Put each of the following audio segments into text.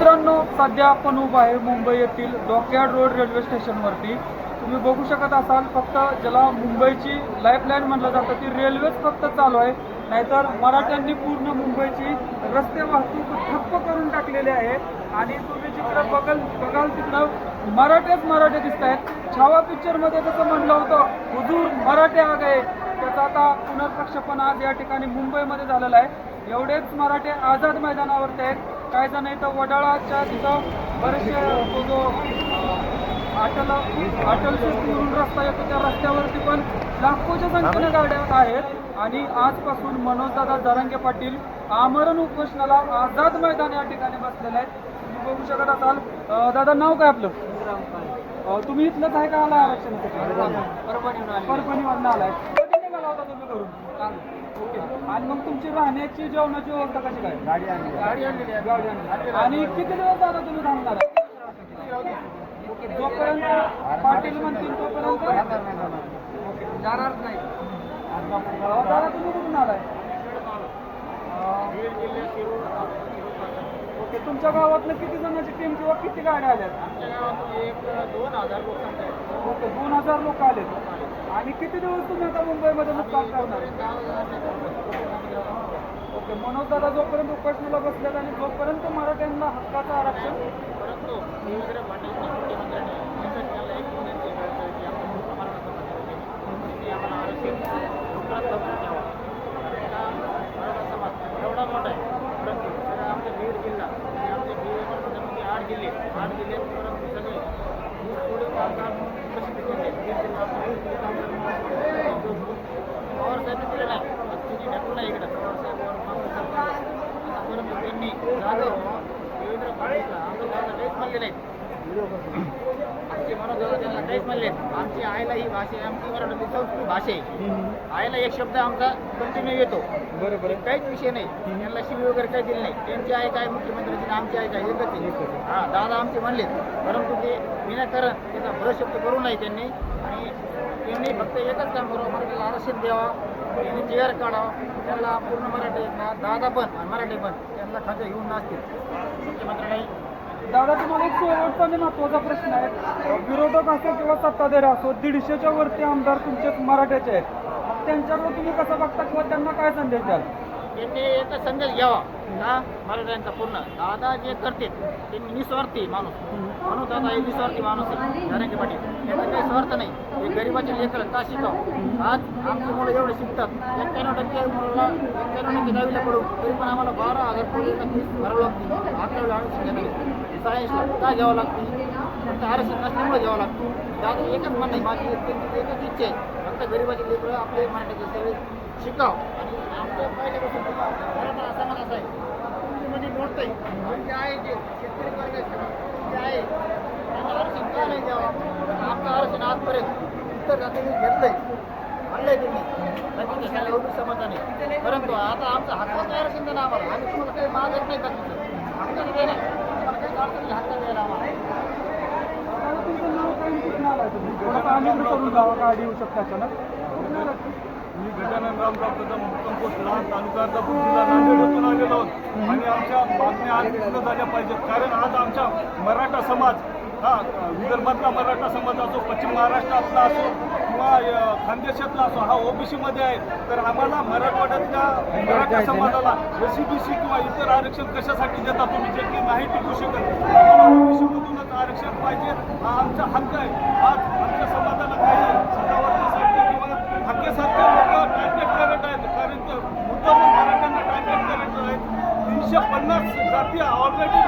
मित्रांनो सध्या आपण उभं आहे मुंबई येथील डॉकयार्ड रोड रेल्वे स्टेशनवरती. तुम्ही बघू शकत असाल फक्त ज्याला मुंबईची लाईफलाईन म्हटलं जातं ती रेल्वेच फक्त चालू आहे. नाहीतर मराठ्यांनी पूर्ण मुंबईची रस्ते वाहतूक ठप्प करून टाकलेली आहे. आणि तुम्ही जिकडं बघाल बघाल तिकडं मराठेच मराठे दिसत आहेत छावा पिक्चरमध्ये जसं म्हणलं होतं हुजूर मराठे आग आहे त्याचा आता पुनर्प्रक्षेपण आज या ठिकाणी मुंबईमध्ये झालेलं आहे. एवढेच मराठे आझाद मैदानावरती आहेत. काही जण इथं वडाळाच्या तिथं बरेचसे तो जो अटल अटल म्हणून रस्ता येतो त्या रस्त्यावरती पण लाखोच्या संख्येने गाड्या आहेत. आणि आजपासून मनोजदादा जरांगे पाटील आमरण उपोषणाला आझाद मैदान या ठिकाणी बसलेले आहेत. तुम्ही बघू शकत असाल. दादा नाव काय आपलं? तुम्ही इथलंच आहे का आला आरक्षणासाठी? परभणीवरून आलाय. कधी निघाला होता तुम्ही घरून? ओके आणि मग तुमची राहण्याची जेवणाची व्यवस्था कशी काय? गाडी आणली. गाडी आणलेली आहे. गाडी आणली. आणि किती दिवस दादा तुम्ही थांबणार जोपर्यंत पाटील म्हणतील तोपर्यंत? जाणार. नाही. दादा तुम्ही कुठून आलाय? ओके. तुमच्या गावातलं किती जणांची टीम किंवा किती गाड्या आल्यात? दोन हजार लोक ओके. दोन हजार लोक आलेत. आणि किती दिवस तुम्ही आता मुंबईमध्ये मुक्काम करणार? ओके मनोज दादा जोपर्यंत उपासनेला बसलेत आणि जोपर्यंत मराठ्यांना हक्काचं आरक्षण परंतु आपण एवढा मोठा आहे. परंतु आमच्या बीड जिल्हा. म्हणजे बीड आठ जिल्हे आठ जिल्ह्यात परंतु सगळे ऊस तोडून कामगार कशी पिकवले बीड जिल्हा ऊस तोडून कामगार पवार साहेब दिले नाही तिने ढकलला इकडं पवार साहेब आता परंतु त्यांनी जाधव देवेंद्र पाटीलला आमच्या गावाला काहीच म्हणले नाहीत आमचे मनोदर त्यांना काहीच म्हणले आमची आईला ही भाषा आहे आमची मराठी संस्कृत भाषा आहे आईला एक शब्द आमचा कंटिन्यू येतो बरोबर काहीच विषय नाही त्यांना शिवी वगैरे काही दिली नाही त्यांची आई काय मुख्यमंत्र्यांची आमची आई काय एकच आहे हा दादा आमचे म्हणले परंतु ते विनाकारण त्याचा भरशब्द करू नाही त्यांनी आणि त्यांनी फक्त एकच काम करावं मराठीला आरक्षण द्यावा त्यांनी जी आर काढावा त्यांना पूर्ण मराठी दादा पण मराठी पण त्यांना खाते घेऊन नसतील मुख्यमंत्र्यांनी दादा तुम्हाला एक शेवटचा आणि महत्त्वाचा प्रश्न आहे. विरोधक असो किंवा सत्ताधारी असो दीडशेच्या वरती आमदार तुमचे मराठ्याचे आहेत. मग त्यांच्याकडे तुम्ही कसं बघता किंवा त्यांना काय संदेश द्याल? त्यांनी एक संदेश घ्यावा. का? मराठ्यांचा पूर्ण. दादा जे करते ते निस्वार्थी माणूस. म्हणून दादा हे निस्वार्थी माणूस आहे. नारायण पाटील. त्यांचा काही स्वार्थ नाही. हे गरीबाचे लेकर का शिकाव? आज आमची मुलं एवढे शिकतात. एक्क्याण्णव टक्के मुलाला एक्क्याण्णव टक्के दहावीला पडू तरी पण आम्हाला बारा हजार पोलीसला फीस भरावं लागते अकरावीला आरक्षण घेतले सायन्सला का घ्यावं लागतं. फक्त आरक्षण नसल्यामुळे घ्यावं लागतं. दादा एकच म्हणणं आहे माझी एकच इच्छा आहे. फक्त गरीबाचे लेकरं आपले मराठीचे सगळे शिकाव. आणि आमचं पहिल्यापासून मराठा असा मला असा आहे म्हणजे मध्ये आहे जे आहे जे शेतकरी वर्ग जे आहे त्यांना आरक्षण का नाही द्यावं? आमचं आरक्षण आजपर्यंत उत्तर जातीने घेतलंय. आणलंय त्यांनी बाकी कशाला एवढं समाधान आहे परंतु आता आमचं हक्काचं आरक्षण द्या ना आम्हाला. आम्ही तुम्हाला काही मागत नाही का तुमचं मी गजानन रामराव कदम पोस्ट लहान तालुका अर्धापूर जिल्हा नांदेड येथून आलेलो आणि आमच्या मागण्या आज पूर्ण झाल्या पाहिजेत. कारण आज आमच्या मराठा समाज हा विदर्भातला मराठा समाज असो पश्चिम महाराष्ट्रातला असो खानदेशातला असो हा ओबीसीमध्ये आहे. तर आम्हाला मराठवाड्यातल्या मराठा समाजाला एसीबीसी किंवा इतर आरक्षण कशासाठी देता तुम्ही? जे की नाही टिकू शकत आम्हाला ओबीसीमधूनच आरक्षण पाहिजे. हा आमचा हक्क आहे. आज आमच्या समाजाला काही सदावर्तीसाठी किंवा हक्केसारखे लोक टार्गेट करत आहेत कारण ते मुद्दाम मराठ्यांना टार्गेट करत आहेत तीनशे पन्नास जाती ऑलरेडी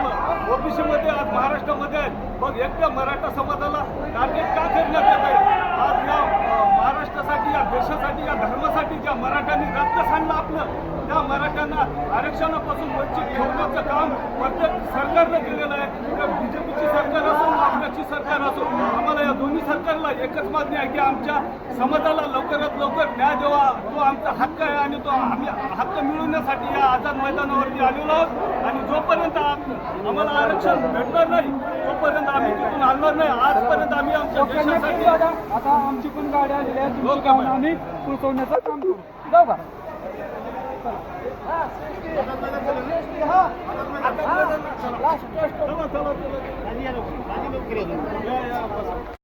ओबीसीमध्ये आज महाराष्ट्रामध्ये आहेत. मग एकट्या मराठा समाजाला टार्गेट का करण्यात येत आहे? आज या महाराष्ट्रासाठी या देशासाठी या धर्मासाठी ज्या मराठ्यांनी रक्त सांडलं आपलं त्या मराठ्यांना आरक्षणापासून वंचित ठेवण्याचं काम प्रत्येक सरकारनं केलेलं आहे. तर बी जे पीची सरकार असो काँग्रेसची सरकार असो या दोन्ही सरकारला एकच मागणी आहे की आमच्या समाजाला लवकरात लवकर न्याय द्यावा. तो आमचा हक्क आहे आणि तो आम्ही हक्क मिळवण्यासाठी या आझाद मैदानावरती आलेलो आहोत. आणि जोपर्यंत आम- आम्हाला आरक्षण भेटणार नाही तोपर्यंत आम्ही तिथून हलणार नाही. आजपर्यंत आम्ही आमच्या देशासाठी आता आमची पण गाडी आलेली आहे तुमची ओके, गावं मॅडम. आम्ही पोहोचवण्याचं काम करू. जाऊ का? चला, चला, चला. या, या, बसा.